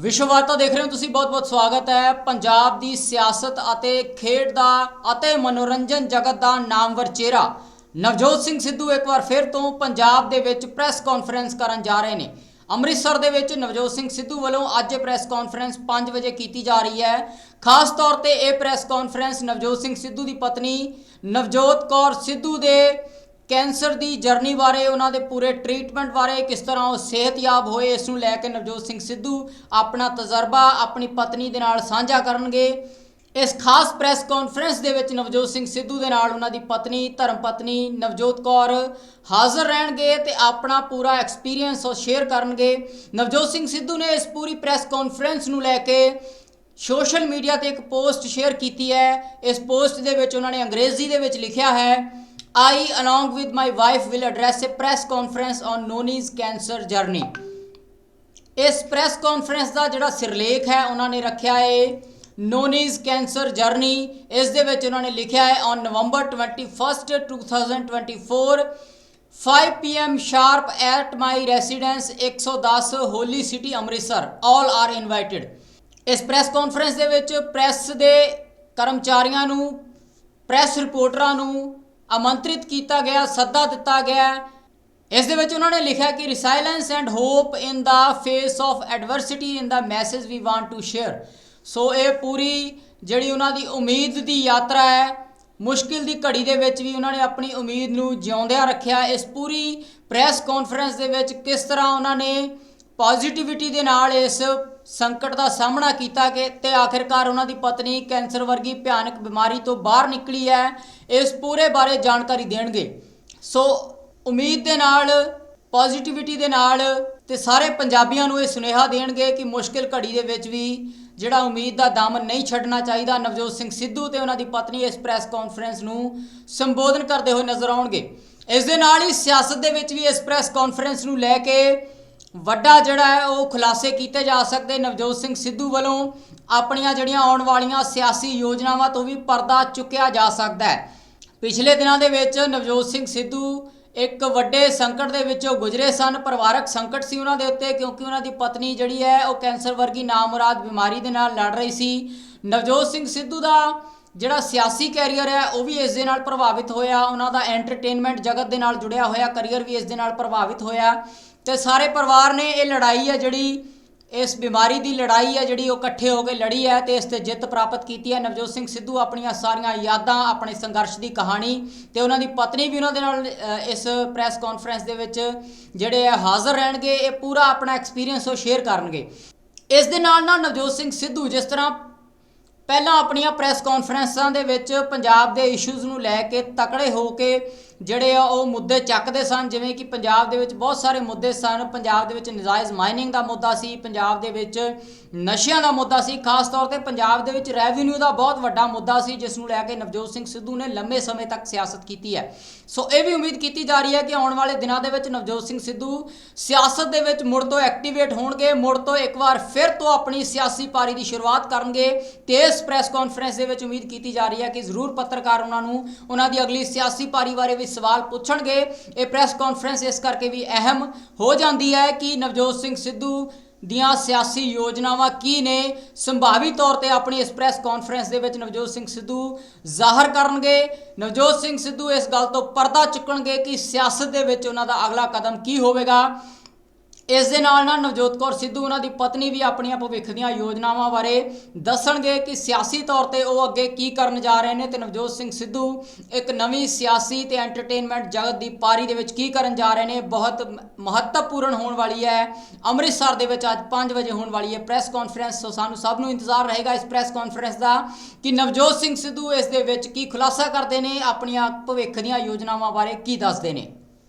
ਵਿਸ਼ਵ ਵਾਰਤਾ ਦੇਖ ਰਹੇ ਹੋ, ਤੁਸੀਂ ਬਹੁਤ-ਬਹੁਤ ਸਵਾਗਤ ਹੈ। ਪੰਜਾਬ ਦੀ ਸਿਆਸਤ ਅਤੇ ਖੇਡ ਦਾ ਅਤੇ ਮਨੋਰੰਜਨ ਜਗਤ ਦਾ ਨਾਮਵਰ ਚਿਹਰਾ। ਨਵਜੋਤ ਸਿੰਘ ਸਿੱਧੂ ਇੱਕ ਵਾਰ ਫਿਰ ਤੋਂ ਪੰਜਾਬ ਦੇ ਵਿੱਚ ਪ੍ਰੈਸ ਕਾਨਫਰੰਸ ਕਰਨ ਜਾ ਰਹੇ ਨੇ। ਅੰਮ੍ਰਿਤਸਰ ਦੇ ਵਿੱਚ ਨਵਜੋਤ ਸਿੰਘ ਸਿੱਧੂ ਵੱਲੋਂ ਅੱਜ ਇਹ ਪ੍ਰੈਸ ਕਾਨਫਰੰਸ 5 ਵਜੇ ਕੀਤੀ ਜਾ ਰਹੀ ਹੈ। ਖਾਸ ਤੌਰ ਤੇ ਇਹ ਪ੍ਰੈਸ ਕਾਨਫਰੰਸ ਨਵਜੋਤ ਸਿੰਘ ਸਿੱਧੂ ਦੀ ਪਤਨੀ ਨਵਜੋਤ ਕੌਰ ਸਿੱਧੂ ਦੇ ਕੈਂਸਰ ਦੀ ਜਰਨੀ ਬਾਰੇ ਉਹਨਾਂ ਦੇ ਪੂਰੇ ਟ੍ਰੀਟਮੈਂਟ ਬਾਰੇ ਕਿਸ ਤਰ੍ਹਾਂ ਉਹ ਸਿਹਤਯਾਬ ਹੋਏ, ਇਸ ਨੂੰ ਲੈ ਕੇ ਨਵਜੋਤ ਸਿੰਘ ਸਿੱਧੂ ਆਪਣਾ ਤਜਰਬਾ, ਆਪਣੀ ਪਤਨੀ ਦੇ ਨਾਲ ਸਾਂਝਾ ਕਰਨਗੇ। ਇਸ ਖਾਸ ਪ੍ਰੈਸ ਕਾਨਫਰੰਸ ਦੇ ਵਿੱਚ ਨਵਜੋਤ ਸਿੰਘ ਸਿੱਧੂ ਦੇ ਨਾਲ ਉਹਨਾਂ ਦੀ ਪਤਨੀ, ਧਰਮ ਪਤਨੀ ਨਵਜੋਤ ਕੌਰ ਹਾਜ਼ਰ ਰਹਿਣਗੇ ਤੇ ਆਪਣਾ ਪੂਰਾ ਐਕਸਪੀਰੀਅੰਸ ਉਹ ਸ਼ੇਅਰ ਕਰਨਗੇ। ਨਵਜੋਤ ਸਿੰਘ ਸਿੱਧੂ ਨੇ ਇਸ ਪੂਰੀ ਪ੍ਰੈਸ ਕਾਨਫਰੰਸ ਨੂੰ ਲੈ ਕੇ ਸੋਸ਼ਲ ਮੀਡੀਆ ਤੇ ਇੱਕ ਪੋਸਟ ਸ਼ੇਅਰ ਕੀਤੀ ਹੈ। ਇਸ ਪੋਸਟ ਦੇ ਵਿੱਚ ਉਹਨਾਂ ਨੇ ਅੰਗਰੇਜ਼ੀ ਦੇ ਵਿੱਚ ਲਿਖਿਆ ਹੈ I, along with my wife, will address a press conference on Noni's cancer journey. ਇਸ ਪ੍ਰੈਸ ਕਾਨਫਰੰਸ ਦਾ ਜਿਹੜਾ ਸਿਰਲੇਖ ਹੈ, ਉਹਨਾਂ ਨੇ ਰੱਖਿਆ ਹੈ ਨੋਨੀਜ਼ ਕੈਂਸਰ ਜਰਨੀ ਇਸ ਦੇ ਵਿੱਚ ਉਹਨਾਂ ਨੇ ਲਿਖਿਆ ਹੈ on November 21st 2024 5 pm sharp at my residence 110 holy city Amritsar all are invited ਇਸ ਪ੍ਰੈਸ ਕਾਨਫਰੰਸ ਦੇ ਵਿੱਚ ਪ੍ਰੈਸ ਦੇ ਕਰਮਚਾਰੀਆਂ ਨੂੰ ਪ੍ਰੈਸ ਰਿਪੋਰਟਰਾਂ ਨੂੰ ਆਮੰਤਰਿਤ ਕੀਤਾ ਗਿਆ, ਸੱਦਾ ਦਿੱਤਾ ਗਿਆ ਇਸ ਦੇ ਵਿੱਚ ਉਹਨਾਂ ਨੇ ਲਿਖਿਆ ਕਿ resilience and hope in the face of adversity in the message we want to share so ਇਹ ਪੂਰੀ ਜਿਹੜੀ ਉਹਨਾਂ ਦੀ ਉਮੀਦ ਦੀ ਯਾਤਰਾ ਹੈ, ਮੁਸ਼ਕਿਲ ਦੀ ਘੜੀ ਦੇ ਵਿੱਚ ਵੀ ਉਹਨਾਂ ਨੇ ਆਪਣੀ ਉਮੀਦ ਨੂੰ ਜਿਉਂਦਿਆਂ ਰੱਖਿਆ। ਇਸ ਪੂਰੀ ਪ੍ਰੈਸ ਕਾਨਫਰੰਸ ਦੇ ਵਿੱਚ ਕਿਸ ਤਰ੍ਹਾਂ ਉਹਨਾਂ ਨੇ ਪੋਜ਼ਿਟਿਵਿਟੀ ਦੇ ਨਾਲ ਇਸ ਸੰਕਟ ਦਾ ਸਾਹਮਣਾ ਕੀਤਾ ਕਿ ਤੇ ਆਖਿਰਕਾਰ ਉਹਨਾਂ ਦੀ ਪਤਨੀ ਕੈਂਸਰ ਵਰਗੀ ਭਿਆਨਕ ਬਿਮਾਰੀ ਤੋਂ ਬਾਹਰ ਨਿਕਲੀ ਹੈ, ਇਸ ਪੂਰੇ ਬਾਰੇ ਜਾਣਕਾਰੀ ਦੇਣਗੇ। ਸੋ ਉਮੀਦ ਦੇ ਨਾਲ ਪੋਜ਼ਿਟਿਵਿਟੀ ਦੇ ਨਾਲ ਤੇ ਸਾਰੇ ਪੰਜਾਬੀਆਂ ਨੂੰ ਇਹ ਸੁਨੇਹਾ ਦੇਣਗੇ ਕਿ ਮੁਸ਼ਕਿਲ ਘੜੀ ਦੇ ਵਿੱਚ ਵੀ ਜਿਹੜਾ ਉਮੀਦ ਦਾ ਦਾਮਨ ਨਹੀਂ ਛੱਡਣਾ ਚਾਹੀਦਾ, ਨਵਜੋਤ ਸਿੰਘ ਸਿੱਧੂ ਤੇ ਉਹਨਾਂ ਦੀ ਪਤਨੀ ਇਸ ਪ੍ਰੈਸ ਕਾਨਫਰੰਸ ਨੂੰ ਸੰਬੋਧਨ ਕਰਦੇ ਹੋਏ ਨਜ਼ਰ ਆਉਣਗੇ। ਇਸ ਦੇ ਨਾਲ ਹੀ ਸਿਆਸਤ ਦੇ ਵਿੱਚ ਵੀ ਇਸ ਪ੍ਰੈਸ ਕਾਨਫਰੰਸ ਨੂੰ ਲੈ ਕੇ ਵੱਡਾ ਜਿਹੜਾ ਹੈ, ਉਹ ਖੁਲਾਸੇ ਕੀਤੇ ਜਾ ਸਕਦੇ ਨਵਜੋਤ ਸਿੰਘ ਸਿੱਧੂ ਵੱਲੋਂ ਆਪਣੀਆਂ ਜਿਹੜੀਆਂ ਆਉਣ ਵਾਲੀਆਂ ਸਿਆਸੀ ਯੋਜਨਾਵਾਂ ਤੋਂ ਵੀ ਪਰਦਾ ਚੁੱਕਿਆ ਜਾ ਸਕਦਾ ਹੈ। ਪਿਛਲੇ ਦਿਨਾਂ ਦੇ ਵਿੱਚ ਨਵਜੋਤ ਸਿੰਘ ਸਿੱਧੂ ਇੱਕ ਵੱਡੇ ਸੰਕਟ ਦੇ ਵਿੱਚੋਂ ਗੁਜ਼ਰੇ ਸਨ। ਪਰਿਵਾਰਕ ਸੰਕਟ ਸੀ ਉਹਨਾਂ ਦੇ ਉੱਤੇ, ਕਿਉਂਕਿ ਉਹਨਾਂ ਦੀ ਪਤਨੀ ਜਿਹੜੀ ਹੈ, ਉਹ ਕੈਂਸਰ ਵਰਗੀ ਨਾਮੁਰਾਦ ਬਿਮਾਰੀ ਦੇ ਨਾਲ ਲੜ ਰਹੀ ਸੀ। ਨਵਜੋਤ ਸਿੰਘ ਸਿੱਧੂ ਦਾ ਜਿਹੜਾ ਸਿਆਸੀ ਕੈਰੀਅਰ ਹੈ, ਉਹ ਵੀ ਇਸ ਦੇ ਨਾਲ ਪ੍ਰਭਾਵਿਤ ਹੋਇਆ। ਉਹਨਾਂ ਦਾ ਐਂਟਰਟੇਨਮੈਂਟ ਜਗਤ ਦੇ ਨਾਲ ਜੁੜਿਆ ਹੋਇਆ ਕੈਰੀਅਰ ਵੀ ਇਸ ਦੇ ਨਾਲ ਪ੍ਰਭਾਵਿਤ ਹੋਇਆ। ਤੇ ਸਾਰੇ ਪਰਿਵਾਰ ਨੇ ਇਹ ਲੜਾਈ ਹੈ ਜਿਹੜੀ, ਇਸ ਬਿਮਾਰੀ ਦੀ ਲੜਾਈ ਹੈ ਜਿਹੜੀ ਉਹ ਇਕੱਠੇ ਹੋ ਕੇ ਲੜੀ ਹੈ ਤੇ ਇਸ ਤੇ ਜਿੱਤ ਪ੍ਰਾਪਤ ਕੀਤੀ ਹੈ ਨਵਜੋਤ ਸਿੰਘ ਸਿੱਧੂ ਆਪਣੀਆਂ ਸਾਰੀਆਂ ਯਾਦਾਂ, ਆਪਣੇ ਸੰਘਰਸ਼ ਦੀ ਕਹਾਣੀ ਤੇ ਉਹਨਾਂ ਦੀ ਪਤਨੀ ਵੀ ਉਹਨਾਂ ਦੇ ਨਾਲ ਇਸ ਪ੍ਰੈਸ ਕਾਨਫਰੰਸ ਦੇ ਵਿੱਚ ਜਿਹੜੇ ਆ ਹਾਜ਼ਰ ਰਹਿਣਗੇ, ਇਹ ਪੂਰਾ ਆਪਣਾ ਐਕਸਪੀਰੀਅੰਸ ਉਹ ਸ਼ੇਅਰ ਕਰਨਗੇ। ਇਸ ਦੇ ਨਾਲ ਨਾਲ ਨਵਜੋਤ ਸਿੰਘ ਸਿੱਧੂ ਜਿਸ ਤਰ੍ਹਾਂ ਪਹਿਲਾਂ ਆਪਣੀਆਂ ਪ੍ਰੈਸ ਕਾਨਫਰੰਸਾਂ ਦੇ ਵਿੱਚ ਪੰਜਾਬ ਦੇ ਇਸ਼ੂਜ਼ ਨੂੰ ਲੈ ਕੇ ਤਕੜੇ ਹੋ ਕੇ ਜਿਹੜੇ ਆ ਉਹ ਮੁੱਦੇ ਚੱਕਦੇ ਸਨ, ਜਿਵੇਂ ਕਿ ਪੰਜਾਬ ਦੇ ਵਿੱਚ ਬਹੁਤ ਸਾਰੇ ਮੁੱਦੇ ਸਨ। ਪੰਜਾਬ ਦੇ ਵਿੱਚ ਨਜਾਇਜ਼ ਮਾਈਨਿੰਗ ਦਾ ਮੁੱਦਾ ਸੀ, ਪੰਜਾਬ ਦੇ ਵਿੱਚ ਨਸ਼ਿਆਂ ਦਾ ਮੁੱਦਾ ਸੀ। ਖਾਸ ਤੌਰ ਤੇ ਪੰਜਾਬ ਦੇ ਵਿੱਚ ਰੈਵਨਿਊ ਦਾ ਬਹੁਤ ਵੱਡਾ ਮੁੱਦਾ ਸੀ, ਜਿਸ ਨੂੰ ਲੈ ਕੇ ਨਵਜੋਤ ਸਿੰਘ ਸਿੱਧੂ ਨੇ ਲੰਮੇ ਸਮੇਂ ਤੱਕ ਸਿਆਸਤ ਕੀਤੀ ਹੈ। ਸੋ ਇਹ ਵੀ ਉਮੀਦ ਕੀਤੀ ਜਾ ਰਹੀ ਹੈ ਕਿ ਆਉਣ ਵਾਲੇ ਦਿਨਾਂ ਦੇ ਵਿੱਚ ਨਵਜੋਤ ਸਿੰਘ ਸਿੱਧੂ ਸਿਆਸਤ ਦੇ ਵਿੱਚ ਮੁੜ ਤੋਂ ਐਕਟੀਵੇਟ ਹੋਣਗੇ, ਮੁੜ ਤੋਂ ਇੱਕ ਵਾਰ ਫਿਰ ਤੋਂ ਆਪਣੀ ਸਿਆਸੀ ਪਾਰੀ ਦੀ ਸ਼ੁਰੂਆਤ ਕਰਨਗੇ ਤੇ ਇਸ ਪ੍ਰੈਸ ਕਾਨਫਰੰਸ ਦੇ ਵਿੱਚ ਉਮੀਦ ਕੀਤੀ ਜਾ ਰਹੀ ਹੈ ਕਿ ਜ਼ਰੂਰ ਪੱਤਰਕਾਰ ਉਹਨਾਂ ਨੂੰ, ਉਹਨਾਂ ਦੀ ਅਗਲੀ ਸਿਆਸੀ ਪਾਰੀ ਬਾਰੇ ਵੀ ਸਵਾਲ ਪੁੱਛਣਗੇ। ਇਹ ਪ੍ਰੈਸ ਕਾਨਫਰੰਸ ਇਸ ਕਰਕੇ ਵੀ ਅਹਿਮ ਹੋ ਜਾਂਦੀ ਹੈ ਕਿ ਨਵਜੋਤ ਸਿੰਘ ਸਿੱਧੂ ਦੀਆਂ ਸਿਆਸੀ ਯੋਜਨਾਵਾਂ ਕੀ ਨੇ? ਸੰਭਾਵੀ ਤੌਰ ਤੇ ਆਪਣੀ ਇਸ ਪ੍ਰੈਸ ਕਾਨਫਰੰਸ ਦੇ ਵਿੱਚ ਨਵਜੋਤ ਸਿੰਘ ਸਿੱਧੂ ਜ਼ਾਹਰ ਕਰਨਗੇ। ਨਵਜੋਤ ਸਿੰਘ ਸਿੱਧੂ ਇਸ ਗੱਲ ਤੋਂ ਪਰਦਾ ਚੁੱਕਣਗੇ ਕਿ ਸਿਆਸਤ ਦੇ ਵਿੱਚ ਉਹਨਾਂ ਦਾ ਅਗਲਾ ਕਦਮ ਕੀ ਹੋਵੇਗਾ। ਇਸ ਦੇ ਨਾਲ ਨਾਲ ਨਵਜੋਤ ਕੌਰ ਸਿੱਧੂ, ਉਹਨਾਂ ਦੀ ਪਤਨੀ ਵੀ ਆਪਣੀਆਂ ਭਵਿੱਖ ਦੀਆਂ ਯੋਜਨਾਵਾਂ ਬਾਰੇ ਦੱਸਣਗੇ ਕਿ ਸਿਆਸੀ ਤੌਰ ਤੇ ਉਹ ਅੱਗੇ ਕੀ ਕਰਨ ਜਾ ਰਹੇ ਨੇ ਤੇ ਨਵਜੋਤ ਸਿੰਘ ਸਿੱਧੂ ਇੱਕ ਨਵੀਂ ਸਿਆਸੀ ਤੇ ਐਂਟਰਟੇਨਮੈਂਟ ਜਗਤ ਦੀ ਪਾਰੀ ਦੇ ਵਿੱਚ ਕੀ ਕਰਨ ਜਾ ਰਹੇ ਨੇ, ਬਹੁਤ ਮਹੱਤਵਪੂਰਨ ਹੋਣ ਵਾਲੀ ਹੈ। ਅੰਮ੍ਰਿਤਸਰ ਦੇ ਵਿੱਚ ਅੱਜ 5 ਵਜੇ ਹੋਣ ਵਾਲੀ ਹੈ ਪ੍ਰੈਸ ਕਾਨਫਰੰਸ ਸੋ ਸਾਨੂੰ ਸਭ ਨੂੰ ਇੰਤਜ਼ਾਰ ਰਹੇਗਾ ਇਸ ਪ੍ਰੈਸ ਕਾਨਫਰੰਸ ਦਾ ਕਿ ਨਵਜੋਤ ਸਿੰਘ ਸਿੱਧੂ ਇਸ ਦੇ ਵਿੱਚ ਕੀ ਖੁਲਾਸਾ ਕਰਦੇ ਨੇ, ਆਪਣੀਆਂ ਭਵਿੱਖ ਦੀਆਂ ਯੋਜਨਾਵਾਂ ਬਾਰੇ ਕੀ ਦੱਸਦੇ ਨੇ।